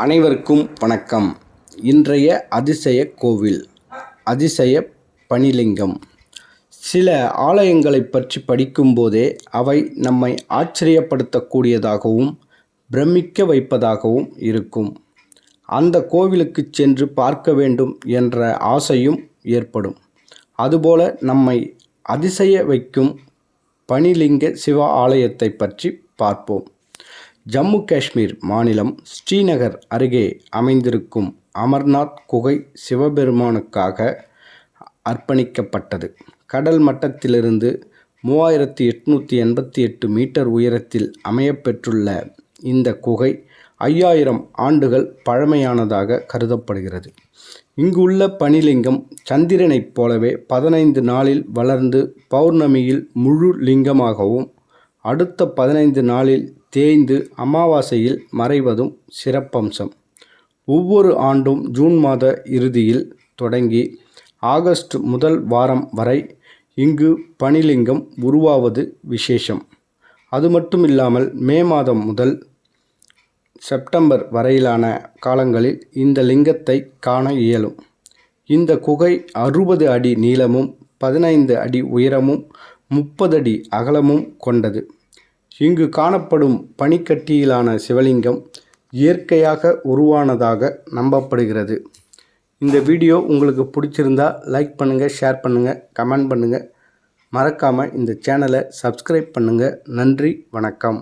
அனைவருக்கும் வணக்கம். இன்றைய அதிசய கோவில் அதிசய பனிலிங்கம் சில ஆலயங்களைப் பற்றி படிக்கும்போதே அவை நம்மை ஆச்சரியப்படுத்தக்கூடியதாகவும் பிரமிக்க வைப்பதாகவும் இருக்கும். அந்த கோவிலுக்கு சென்று பார்க்க வேண்டும் என்ற ஆசையும் ஏற்படும். அதுபோல நம்மை அதிசய வைக்கும் பனிலிங்க சிவ ஆலயத்தை பற்றி பார்ப்போம். ஜம்மு காஷ்மீர் மாநிலம் ஸ்ரீநகர் அருகே அமைந்திருக்கும் அமர்நாத் குகை சிவபெருமானுக்காக அர்ப்பணிக்கப்பட்டது. கடல் மட்டத்திலிருந்து மூவாயிரத்தி எட்நூற்றி எண்பத்தி எட்டு மீட்டர் உயரத்தில் அமையப்பெற்றுள்ள இந்த குகை ஐயாயிரம் ஆண்டுகள் பழமையானதாக கருதப்படுகிறது. இங்குள்ள பனிலிங்கம் சந்திரனைப் போலவே பதினைந்து நாளில் வளர்ந்து பௌர்ணமியில் முழு லிங்கமாகவும் அடுத்த பதினைந்து நாளில் தேய்ந்து அமாவாசையில் மறைவதும் சிறப்பம்சம். ஒவ்வொரு ஆண்டும் ஜூன் மாத இறுதியில் தொடங்கி ஆகஸ்ட் முதல் வாரம் வரை இங்கு பனிலிங்கம் உருவாவது விசேஷம். அது மட்டும் இல்லாமல் மே மாதம் முதல் செப்டம்பர் வரையிலான காலங்களில் இந்த லிங்கத்தை காண இயலும். இந்த குகை அறுபது அடி நீளமும் பதினைந்து அடி உயரமும் முப்பது அடி அகலமும் கொண்டது. இங்கு காணப்படும் பனிக்கட்டியிலான சிவலிங்கம் இயற்கையாக உருவானதாக நம்பப்படுகிறது. இந்த வீடியோ உங்களுக்கு பிடிச்சிருந்தா லைக் பண்ணுங்கள் ஷேர் பண்ணுங்கள் கமெண்ட் பண்ணுங்கள் மறக்காமல் இந்த சேனலை சப்ஸ்கிரைப் பண்ணுங்கள் நன்றி வணக்கம்.